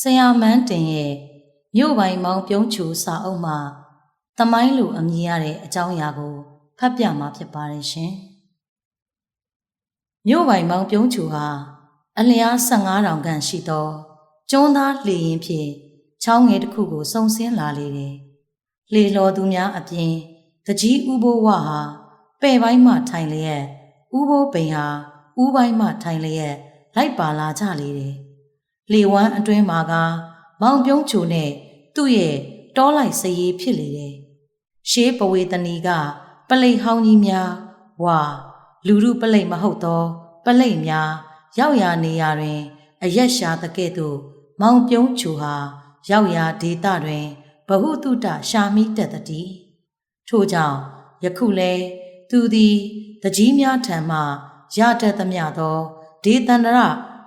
ဆရာမန်းတင်ရဲ့မြို့ပိုင်မောင်ပြုံးချူစာအုပ်မှာတမိုင်းလူအမည်ရတဲ့အကြောင်းအရာကိုဖတ်ပြမှာဖြစ်ပါတယ်ရှင်။မြို့ပိုင်မောင်ပြုံးချူဟာအလျား15တောင်ခန့်ရှိသောကျွန်းသားလေရင်ဖြင့်ချောင်းငယ်တစ်ခုကိုစုံစင်းလာလေတယ်။လေလော်သူများအပြင်တကြီးဥဘိုးဝဟာပဲ့ပိုင်းမှထိုင်လျက်ဥဘိုးပိန်ဟာဥပိုင်းမှထိုင်လျက်လိုက်ပါလာကြလေတယ်။ လေဝမ်းအတွင်းမှာက မောင်ပြုံးချူနဲ့သူ့ရဲ့တောလိုက်စရေးဖြစ်လေတယ်။ရှေးပဝေတနီက ပလိတ်ဟောင်းကြီးများဝါလူလူပလိတ်မဟုတ်သော ပလိတ်များ ရောက်ရာနေရာတွင် အရက်ရှာတကဲ့သို့မောင်ပြုံးချူဟာရောက်ရာဒေသတွင်ဘဟုတုတရှာမိတတ်သည်ထို့ကြောင့်ယခုလဲသူသည်တကြီးများထံမှရတတ်သမျှသောဒေသန္တရ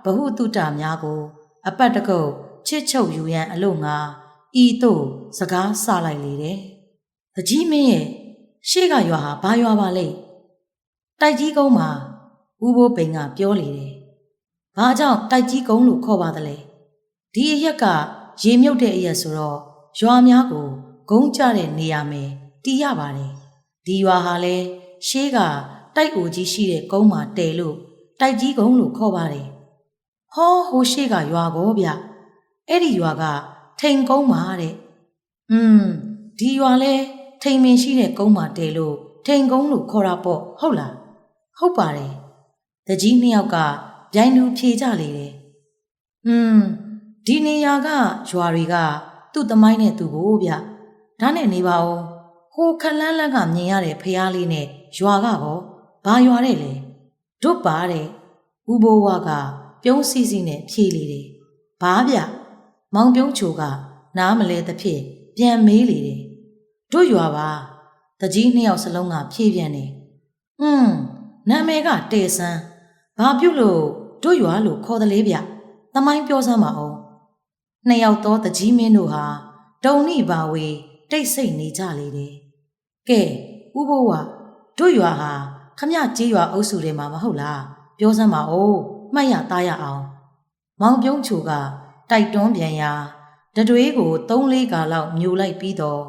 ဘဟုတုတများကို အပတ်တကုတ်ချစ်ချုပ်ယူရန်အလို့ငါဤသို့စကားဆလိုက်လေတယ်။တကြီးမင်းရဲ့ရှေ့ကရွာဟာဘာရွာပါလဲ။တိုက်ကြီးကုန်းမှာဦးဘိုးပိန်ကပြောလေတယ်။ဘာကြောင့်တိုက်ကြီးကုန်းလို့ခေါ်ပါသလဲ။ဒီအရက်ကရေမြုပ်တဲ့အရက်ဆိုတော့ရွာများကိုဂုံးကြတဲ့နေရာမယ်တီးရပါတယ်။ဒီရွာဟာလဲရှေးကတိုက်အိုကြီးရှိတဲ့ကုန်းမှာတဲလို့တိုက်ကြီးကုန်းလို့ခေါ်ပါတယ်။ ဟောဟိုရှေ့ကရွာကိုဗျ။အဲ့ဒီရွာကထိန်ကုန်းမှာတဲ့။อืมဒီရွာလဲထိန်မင်ရှိတဲ့ကုန်းမှာတဲလို့ထိန်ကုန်းလို့ခေါ်တာပေါ့ဟုတ်လား။ဟုတ်ပါတယ်။တကြီးနှစ်ယောက်ကဗျိုင်းလူဖြေကြလေတယ်။อืมဒီနေရာကရွာတွေကသူ့သမိုင်းနဲ့သူ့ကိုဗျ။ဒါနဲ့နေပါဦး။ဟိုခလန်းလန်းကမြင်ရတဲ့ဖျားလေးနဲ့ရွာကကောဘာရွာတဲ့လဲ။တို့ပါတဲ့ဥဘိုးဝါက ပြုံးစီစီနဲ့ဖြေလေတယ်။ဘာဗျ။မောင်ပြုံးချိုကနားမလဲသဖြင့်ပြန်မေးလေတယ်။တို့ရွာပါ။တကြီးနှစ်ယောက်စလုံးကဖြေပြန်တယ်။อืมနာမည်ကတေဆန်း။ဘာပြုတ်လို့တို့ရွာလို့ခေါ်တယ်လေဗျ။သမိုင်းပြောစမ်းပါအောင်။နှစ်ယောက်သောတကြီးမင်းတို့ဟာတုံနိပါဝေတိတ်ဆိတ်နေကြလေတယ်။ကဲဥဘိုးဝတို့ရွာဟာခမကြေးရွာအုပ်စုထဲမှာမဟုတ်လားပြောစမ်းပါဦး မှတ်ရသားရအောင်မောင်ပြုံးချိုကတိုက်တွန်းပြန်ရာတတွေးကို၃-၄ကာလောက်မြူလိုက်ပြီးတော့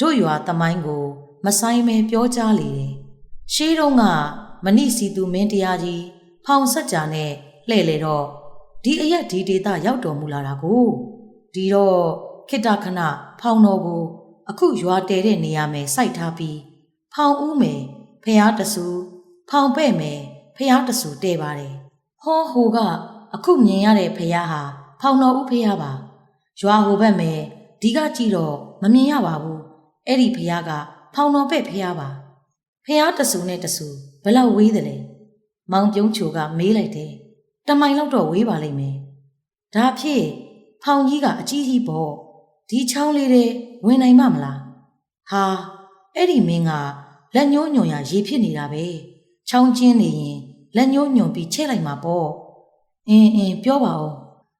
တို့ရွာတမိုင်းကိုမဆိုင်မဲပြောကြားလေတယ်ရှေးတုန်းကမဏိစီသူမင်းတရားကြီးဖောင်ဆက်ကြာနဲ့လှဲ့လေတော့ဒီအရက်ဒီဒေတာရောက်တော်မူလာတာကိုဒီတော့ခိတခဏဖောင်တော်ကို အခုရွာတဲတဲ့နေရာမယ်စိုက်ထားပြီးဖောင်ဦးမယ်ဖះတဆူဖောင်ပဲ့မယ်ဖះတဆူတဲ့ပါတယ် ဟောဟိုကအခုမြင်ရတဲ့ဖះဟာဖောင်တော်ဦးဖះပါရွာဟိုဘက်မယ်ဒီကကြည့်တော့မမြင်ရပါဘူးအဲ့ဒီဖះကဖောင်တော်ပဲ့ဖះပါဖះတဆူနဲ့တဆူဘယ်လောက်ဝေးတယ်လဲမောင်ပြုံးချိုကမေးလိုက်တယ်တမိုင်လောက်တော့ဝေးပါလိမ့်မယ်ဒါဖြစ်ဖောင်ကြီးကအကြီးကြီးပေါ့ဒီချောင်းလေးတွေဝင်နိုင်မှမလားဟာအဲ့ဒီမင်းကလက်ညှိုးညွန်ရရေဖြစ်နေတာပဲချောင်းချင်းနေရင် လက်ညှိုးညွန်ပြီးချဲ့လိုက်မှာပေါ့အင်းအင်းပြောပါဦး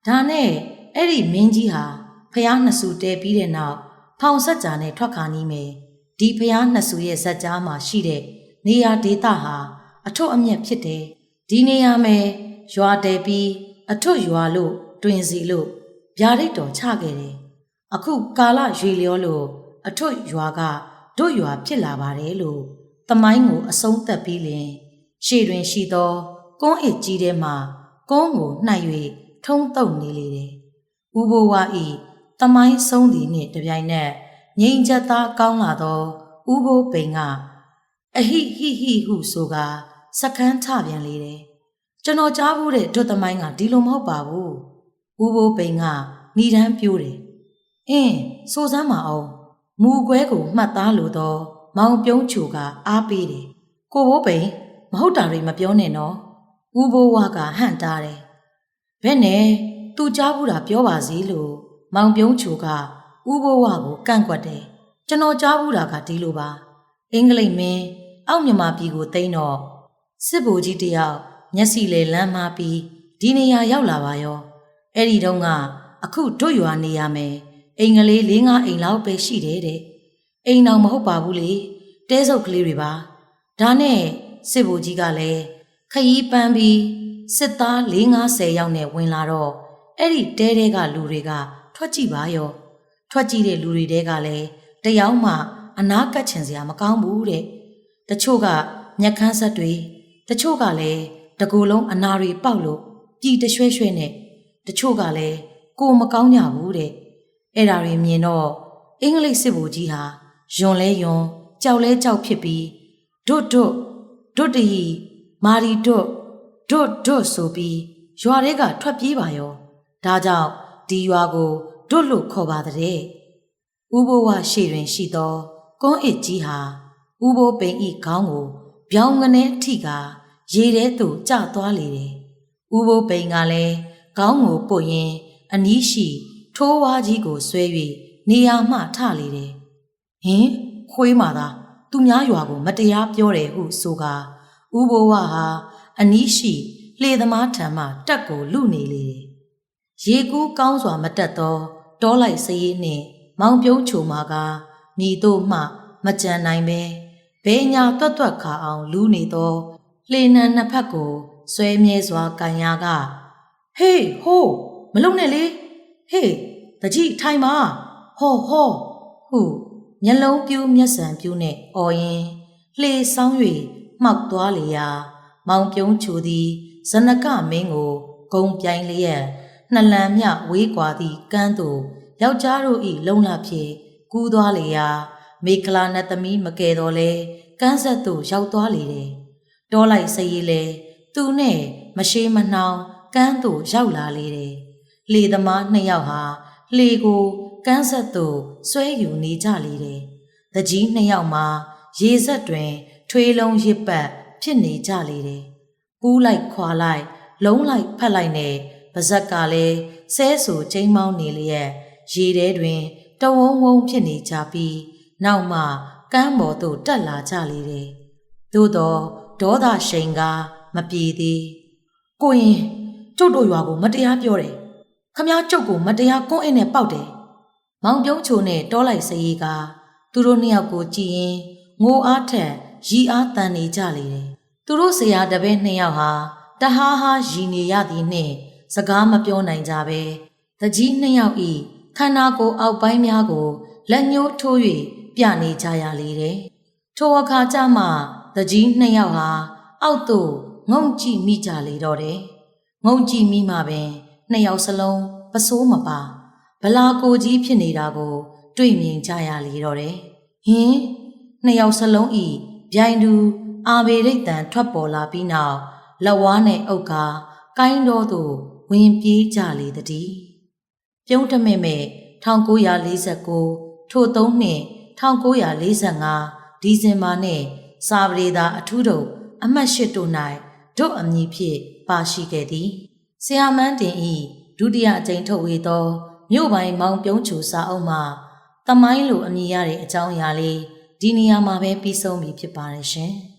ဒါနဲ့အဲ့ဒီမင်းကြီးဟာဖះနှစ်စုတဲပြီးတဲ့နောက်ဖောင်ဆက်ကြာနဲ့ထွက်ခါနီးမယ်ဒီဖះနှစ်စုရဲ့ဇက်ကြားမှာရှိတဲ့နေရာဒေသဟာအထွတ်အမြတ်ဖြစ်တယ်ဒီနေရာမယ်ရွာတဲပြီးအထွတ်ရွာလို့တွင်စီလို့ဗျာဒိတ်တော်ချခဲ့တယ်အခုကာလရွေလျောလို့အထွတ်ရွာကတို့ရွာဖြစ်လာပါတယ်လို့တမိုင်းကိုအဆုံးသက်ပြီးလင် ရှေ့တွင်ရှိသောကုန်းအစ်ကြီးထဲမှကုန်းကိုနှိုက်၍ထုံးတုပ်နေလေတယ်။ဥဘဝဤတမိုင်းဆုံးသည်နှင့်တပြိုင်နက်ငိမ့်ချက်သားကောင်းလာသောဥဘပိန်ကအဟိဟိဟိဟုဆိုကာစကန်းထပြန်လေတယ်။ကျွန်တော်ကြားဘူးတဲ့ဒွတ်တမိုင်းကဒီလိုမဟုတ်ပါဘူး။ဥဘပိန်ကဏီဒန်းပြိုးတယ်။အင်းစိုးစမ်းမအောင်မူခွဲကိုမှတ်သားလိုသော မောင်ပြုံးချိုကအားပေးတယ်။ကိုဘိုးပိန် မဟုတ်တာတွေမပြောနဲ့နော်။ဦးဘိုးဝါကဟန့်တားတယ်။ဘယ်နဲ့သူကြားဘူးတာပြောပါစေလို့မောင်ပြုံးချိုကဦးဘိုးဝါကိုကန့်ကွက်တယ်။ကျွန်တော်ကြားဘူးတာကဒီလိုပါ။အင်္ဂလိပ်မင်းအောက်မြန်မာပြည်ကိုတိန်းတော့စစ်ဗိုလ်ကြီးတယောက်မျက်စိလေလမ်းမပြီးဒီနေရာရောက်လာပါရော။အဲ့ဒီတုန်းကအခုတို့ရွာနေရမယ်။အိမ်ကလေး၄၅အိမ်လောက်ပဲရှိတယ်တဲ့အိမ်အောင်မဟုတ်ပါဘူးလေတဲဆုပ်ကလေးတွေပါဒါနဲ့ စစ်ဗိုလ်ကြီးကလည်းခရီးပန်းပြီးစစ်သား၄50ယောက်နဲ့ဝင်လာတော့အဲ့ဒီတဲတဲကလူတွေကထွက်ကြည့်ပါရောထွက်ကြည့်တဲ့လူတွေတဲကလည်းတယောက်မှအနာကတ်ချင်စရာမကောင်းဘူးတဲ့တချို့ကမျက်ခမ်းဆက်တွေတချို့ကလည်းတကူလုံးအနာတွေပေါက်လို့ပြည်တရွှဲရွှဲနဲ့တချို့ကလည်းကိုယ်မကောင်းကြဘူးတဲ့အဲ့ဒါတွေမြင်တော့အင်္ဂလိပ်စစ်ဗိုလ်ကြီးဟာယွန်လဲယွန်ကြောက်လဲကြောက်ဖြစ်ပြီးဒွတ်ဒွတ် ဒွတ်တရီမာရီဒွတ်ဒွတ်ဒွတ်ဆိုပြီးရွာတွေကထွက်ပြေးပါရောဒါကြောင့်ဒီရွာကိုဒွတ်လို့ခေါ်ပါတဲ့ဥဘဝရှေ့တွင်ရှိသောကွန်းအစ်ကြီးဟာဥဘပိန်ဤခေါင်းကိုဗျောင်းငနေထိကရေထဲသို့ကျသွားလေတယ်ဥဘပိန်ကလည်းခေါင်းကိုပုတ်ရင်အနီးရှိထိုးဝါးကြီးကိုဆွဲ၍နေရာမှထလေတယ်ဟင်ခွေးမာသာ သူများရွာကို မတရားပြောတယ်ဟုဆိုကာဥဘဝဟာအနီးရှိလှေသမားထံမှတက်ကိုလူနေလေတယ်ရေကူးကောင်းစွာမတက်သောတောလိုက်စရေးနှင့်မောင်ပြုံးချိုမာကမြည်တို့မှ မကြံနိုင်ပဲဘဲညာတွတ်တွတ်ခါအောင်လူနေသောလှေနံနှစ်ဖက်ကိုဆွဲမြဲစွာကန်ရကဟေးဟိုးမလုံနဲ့လေဟေးတကြီးထိုင်ပါဟောဟောဟု မျက်လုံးပြူးမျက်စံပြူးနဲ့အော်ရင်လှေဆောင်၍မှောက်သွားလေရာမောင်ပြုံးချိုသည်ဇနကမင်းကိုဂုံပြိုင်လျက်နှလန်မြဝေးကွာသည့်ကမ်းသို့ယောက်ျားတို့၏လုံလဖြင့်ကူးသွားလေရာမေခလာနတ်သမီးမကယ်တော်လဲကန်းဆက်သို့ရောက်သွားလေတယ်။တောလိုက်စရေးလဲသူနဲ့မရှိမနှောင်ကန်းသို့ရောက်လာလေတယ်။လေသမားနှစ်ယောက်ဟာလေကို ကန်းဆက်သို့ဆွဲယူနေကြလေတယ်။တကြီးနှစ်ယောက်မှာရေဆက်တွင် ထွေးလုံးရစ်ပတ်ဖြစ်နေကြလေတယ်။ပူးလိုက်ခွာလိုက် လုံးလိုက်ဖက်လိုက်နဲ့ပါဇက်ကလည်းဆဲဆူချိန်မောင်းနေလျက်ရေထဲတွင်တဝုံဝုံဖြစ်နေကြပြီးနောက်မှကမ်းပေါ်သို့တက်လာကြလေတယ်။သို့တော့ဒေါသရှိန်ကမပြေသေး။ကိုရင်ကျုပ်တို့ရွာကိုမတရားပြောတယ်။ခမားကျုပ်ကိုမတရားကွန်းအင်းနဲ့ပေါက်တယ်။ မောင်ပြုံးချိုနဲ့တောလိုက်စရေးကသူတို့နှစ်ယောက်ကိုကြည်ရင်ငိုအားထက်ရီအားတန်နေကြလေတယ်။သူတို့ဆရာတပည့်နှစ်ယောက်ဟာတဟားဟားရီနေရသည်နှင့်စကားမပြောနိုင်ကြပဲ။တကြီးနှစ်ယောက်ဤခန္ဓာကိုယ်အောက်ပိုင်းများကိုလက်ညှိုးထိုး၍ပြနေကြရလေတယ်။ထိုအခါကျမှတကြီးနှစ်ယောက်ဟာအောက်သို့ငုံကြည့်မိကြလေတော့တယ်။ငုံကြည့်မိမှပင်နှစ်ယောက်စလုံးပစိုးမပါ ဗလာကိုကြီးဖြစ်နေတာကို တွေ့မြင်ကြရလေတော့တယ်။ဟင်းနှစ်ယောက်စလုံးဤဗျိုင်တူအာဘေရိတ်တန်ထွက်ပေါ်လာပြီးနောက်လက်ဝါးနဲ့အုပ်ကာကိုင်းတော်သို့ဝင်ပြေးကြလေသည်။ပြုံးတမဲ့မဲ့1949ထိုသုံးနှစ်1945ဒီဇင်ဘာနဲ့စာပရိသာအထူးတို့အမှတ်၈တို့၌တို့အမည်ဖြင့်ပါရှိခဲ့သည်ဆရာမန်းတင်ဤဒုတိယအကြိမ်ထုတ်ဝေသော မြို့ပိုင်းမောင်ပြုံးချူစာအုပ်မှတမိုင်းလိုအမည်ရတဲ့အကြောင်းအရာလေးဒီနေရာမှာပဲပြီးဆုံးပြီဖြစ်ပါတယ်ရှင်။